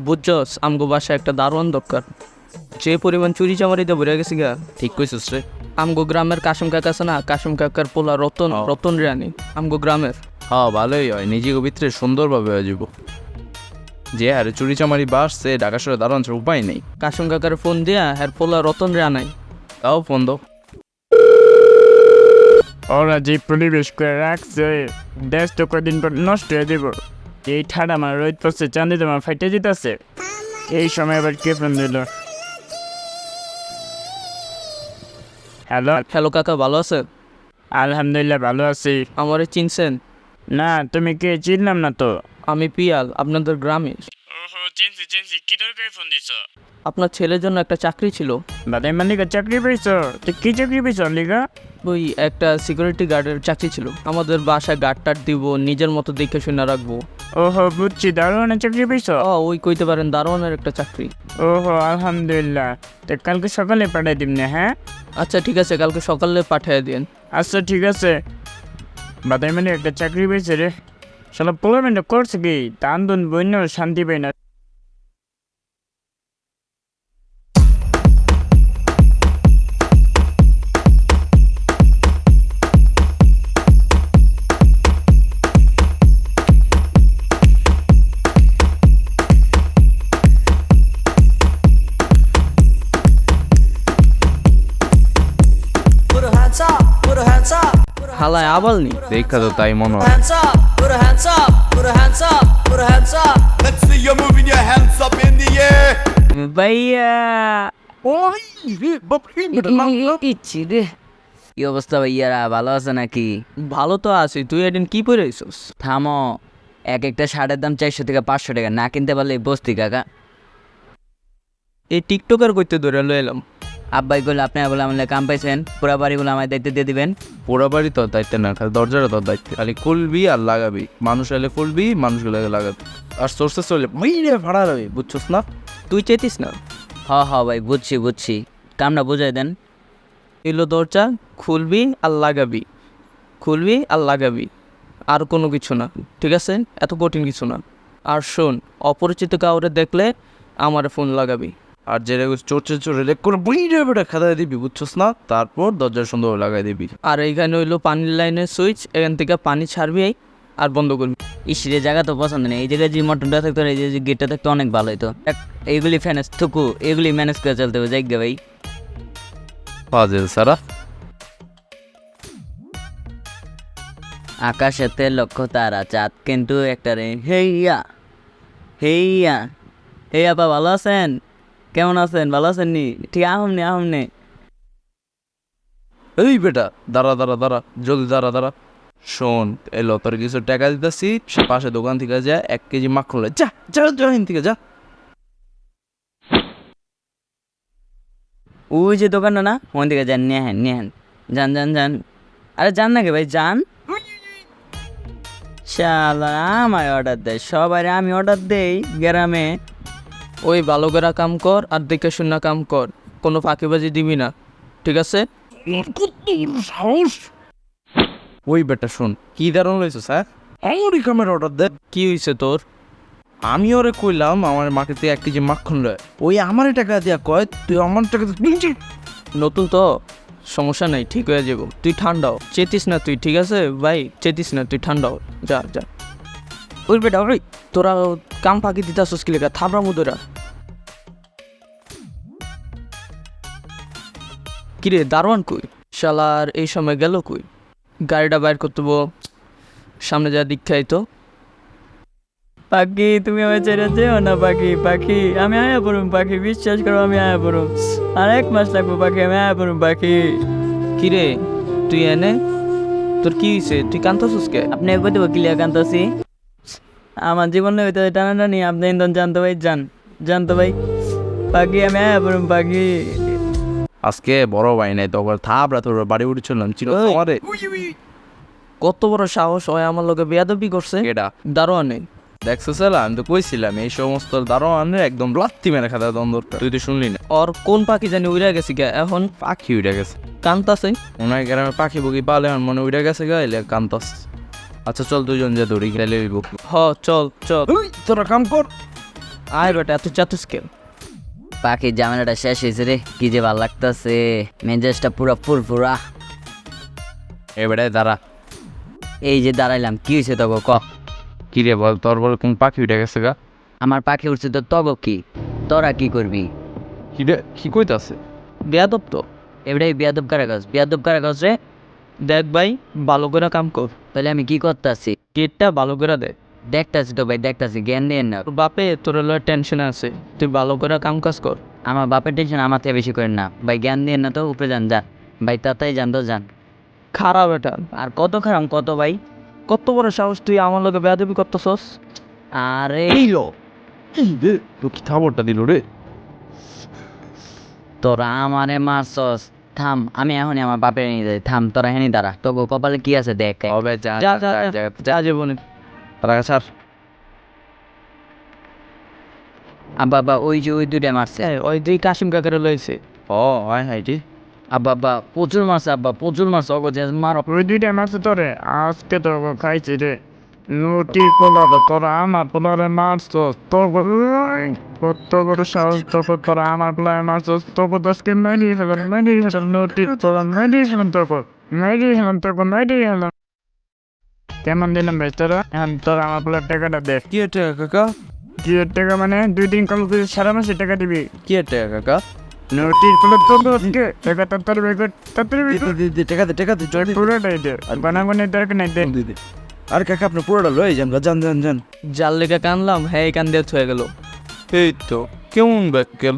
বুঝছস আমগো বাসায় একটা দারোয়ান দরকার। যে পরিমাণ চুরি চামারিতে ভরে গেছি গা। ঠিক কইছিস রে। আমগো গ্রামের কাশম কাকা আছে না কাশম কাকার পোলা রতন। রতন রানী আমগো গ্রামের। হ্যাঁ ভালোই হয় নিজেকে ভিতরে সুন্দরভাবে হয়ে যাব। যে আরে চুরি চামারি বাস সে ঢাকা শহরে দাঁড়ান উপায় নেই। কাশম কাকার ফোন দিয়া হ্যার পোলা রতন রানাই তাও ফোন দাও। ওরা যে পরিবেশ করে রাখছে দেশ তো কদিন পর নষ্ট হয়ে যাব। এই ঠাডা আমার রোদ পড়ছে চাঁদি তোমার ফাইটে যেতেছে। এই সময় আবার কে ফোন দিল? হ্যালো? হ্যালো কাকা ভালো আছে আলহামদুলিল্লাহ ভালো আছি। আমারে চিনছেন? না তুমি কে? চিনলাম না তো। আমি পিয়াল আপনাদের গ্রামে ওহো চিনছি চিনছি। কি দরকার ফোন দিছ? আপনার ছেলের জন্য একটা চাকরি ছিল। বাদাই মালিকা চাকরি পেয়েছ তো কি চাকরি পেয়েছ লিগা ওই একটা সিকিউরিটি গার্ডের চাকরি ছিল। আমাদের বাসায় গার্ড টার্ড দিব নিজের মতো দেখে শুনে রাখব। ওহো বুঝছি দারুণ চাকরি পেয়েছ? ও ওই কইতে পারেন দারোয়ানের একটা চাকরি। ওহো আলহামদুলিল্লাহ। তো কালকে সকালে পাঠিয়ে দিন না হ্যাঁ? আচ্ছা ঠিক আছে কালকে সকালে পাঠিয়ে দিন। আচ্ছা ঠিক আছে। বাদাই মানে একটা চাকরি পেয়েছে রে। শালা পোলামেন্ট করছে কি? টান দুন বন্য শান্তি পাই না। হালায় আবাল নি। দেখা তো তাই মনে হয়. ভাইয়া। ইচ্ছি রে কি? অবস্থা ভাইয়ারা ভালো আছে নাকি? ভালো তো আছি তুই এদিন কি পরে আইসস? থামো এক একটা শার্টের দাম চারশো থেকে পাঁচশো টাকা না কিনতে পারলে বস্তি কাকা। এই টিকটকার করতে ধরে লয়ে এলাম আব্বাই গুলো আপনি বলে আমাদের কাম পাইছেন পুরা বাড়িগুলো আমার দায়িত্ব দিয়ে দিবেন। পুরা বাড়ি তোর দায়িত্ব না খালি দরজাটা তোর দায়িত্ব। খালি খুলবি আর লাগাবি। মানুষ এলে খুলবি মানুষগুলো লাগাবি। আর সোর্সে চলে মাইরে ভাড়া রবি বুঝছস না? তুই চেতিস না? হ হ ভাই বুঝছি বুঝছি। কামটা বুঝাই দেন। এলো দরজা খুলবি আর লাগাবি। খুলবি আর লাগাবি। আর কোনো কিছু না ঠিক আছে? এত কঠিন কিছু না। আর শোন অপরিচিত কাউরে দেখলে আমার ফোন লাগাবি। আর যেটা চোরচে চোরে রেক করে বইরে বেটা খাদায় দিবি বুঝছস না? তারপর দরজা সুন্দর লাগাই দিবি। আর এইখানে হইল পানির লাইনের সুইচ এখান থেকে পানি ছাড়বি এই আর বন্ধ করবি। ইসরে জায়গা তো পছন্দ নেই। এই জায়গায় যে মটনটা থাকতো এই যে গেটটা থাকতো অনেক ভালো হতো এইগুলি ফ্যানেস থুকু এগুলি ম্যানেজ করে চলতে হবে যাই ভাই। ফাজেল সারা। আকাশেতে লক্ষ্য তারা চাঁদ কিন্তু একটা রে। হেইয়া হেইয়া হেই আপা ভালো আছেন? কেমন আছেন? ভালো আছেন নি? ঠিক আহমনি আহমনি এই বেটা দাঁড়া দাঁড়া দাঁড়া জলদি দাঁড়া দাঁড়া। শোন এলো তোর কিছু টাকা দিতেছি সে পাশে দোকান থেকে যা এক কেজি মাখন। যা যা যা থেকে যা। ওই যে দোকানটা না ওখান থেকে যান নিয়ে হেন নিয়ে হেন যান যান যান। আরে যান নাকি ভাই যান। শালা আমায় অর্ডার দেয়। সবাই আমি অর্ডার দেই গ্রামে। ওই ভালো করে কাম কর আর দেখে শুনে কাম কর। কোনো ফাঁকিবাজি দিবি না ঠিক আছে? ওই বেটা শোন কি দাঁড়ানো রয়েছে স্যার? আমারই কামের অর্ডার দে। কি হয়েছে তোর? আমি ওরে কইলাম আমার মাকে এক কেজি মাখন লয় ওই আমারই টাকা দিয়া কয় তুই আমার টাকা নতুন তো সমস্যা নেই ঠিক হয়ে যাব। তুই ঠান্ডাও চেতিস না তুই ঠিক আছে? ভাই চেতিস না তুই ঠান্ডাও। যা যা। ওই বেটা ওই তোরা কাম ফাঁকি দিতে দিতাস কি লেখা থাবড়া মুদরা কিরে, দারোয়ান কই? শালার, এই সময় গেল কই? গাড়িটা বাইর করতে বো সামনে যা দীক্ষাই তো। পাখি, তুমি আমার ছেড়ে যেও না, পাখি পাখি। আমি আয়া পড়ুম, পাখি, বিশ্বাস করো আমি আয়া পড়ুম। আর এক মাস লাগবো, পাখি, আমি আয়া পড়ুম, পাখি। কিরে, তুই এনে? তোর কি হয়েছে তুই কান্তছিস কে? আপনি একবার দেবো, ক্লিয়ার কান্তাসি আমার জীবনে হইতে টানাটানি, আপনি ইন্দন জানতো ভাই, জান। জানতো ভাই, পাখি, আমি আয়া পড়ুম, পাখি। আজকে বড় ভাই নাই তো ওর থাবড়া তোর বাড়ি উঠেছিলাম ছিল। আমারে কত বড় সাহস হয় আমার লোকে বেয়াদবি করছে। এটা দারোয়ানে দেখছ সালা? আমি তো কইছিলাম এই সমস্ত দারোয়ানের একদম লাত্তি মেরে খাতা দ্বন্দ্ব তুই তো শুনলি না। ওর কোন পাখি জানি উড়ে গেছে গে এখন? পাখি উঠে গেছে। কান্তাছে। ওনার গ্রামে পাখি বুকি পালে আমার মনে উঠে গেছে গা এলে কান্তাস। আচ্ছা চল দুজন যে দৌড়ি গেলে হ চল চল। তোরা কাম কর। আয় বেটা এত চাতুস কেউ? পাখির ঝামেলাটা শেষ হয়েছে রে। কি যে ভালো লাগতাছে। মেজাজটা পুরা ফুরফুরা। এবারে দাঁড়া। এই যে দাঁড়াইলাম কি হয়েছে তগো ক? কি রে বল তোর বল কোন পাখি উঠে গেছে গা? আমার পাখি উঠছে তো তগো কি? তোরা কি করবি? কি রে কি কইতাছে? বেয়াদব তো। এবারে বিয়াদব কারাগজ বিয়াদব কারাগজ রে? দেখ ভাই ভালো করে কাম কর। তাহলে আমি কি করতেছি? গেটটা ভালো করে দে। দেখতাছি তো ভাই দেখতাছি জ্ঞান দিয়ে না। তোর বাপে তোর লয় টেনশন আছে। তুই ভালো করে কাম কাজ কর। আমার বাপের টেনশন আমার থেকে বেশি করেন না। ভাই জ্ঞান দিয়ে না তো উপরে যান যান ভাই তাড়াতাড়ি যান তো যান। খারাপ এটা আর কত খারাপ কত ভাই? কত বড় সাহস তুই আমার লোকে বেয়াদবি করতেছস? আরে। তো কি থাবরটা দিল রে? তোরা আমারে মারছস। থাম আমি এখনই আমার বাপের নিয়ে যাই থাম তোরা হেনি দাঁড়া। তোকে কপালে কি আছে দেখ। যা যা যা যা, যা জীবনে। তারা ছাড় আব্বা আব্বা ওই যে ওই দুইটা মারছে। ওই দুই কাশিম কাকারে লইছে। ও হাই হাই জি। আব্বা আব্বা প্রচুর মারছে আব্বা প্রচুর মারছে অগো যে মারো। ওই দুইটা মারছে তোরে আজকে তো খাইছি রে। লুটি পোলারে তোরা আমার পোলারে মারছস। তোর কত বড় সাহস তোকে তোরা আমার পোলারে মারছস। তোকে দশকে মেরিয়ে ফেলেন মেরিয়ে ফেলেন লুটি তোরা মেরিয়ে ফেলেন মেরিয়ে মেরিয়ে ফেলেন। কেমন দিলাম বেশ তোরা? এখন তোরা আমার পোলার টাকাটা দে। কি এটা কাকা? কি টাকা মানে? দুই দিন কাল তুই সারা মাসে টাকা দিবি। কি এটা কাকা? নোটির পোলার তোর দোষকে টাকা কর। তাড়াতাড়ি বের কর। দে দে টাকা দে টাকা দে জলদি পুরোটাই দে। বানাবানের দরকার নাই দে। দে দে। আর কাকা আপনি পুরোটা লয়ে যান যান যান যান। যার লেগে কানলাম হ্যাঁ কান দিয়ে হয়ে গেল। এই তো কেমন ব্যাককেল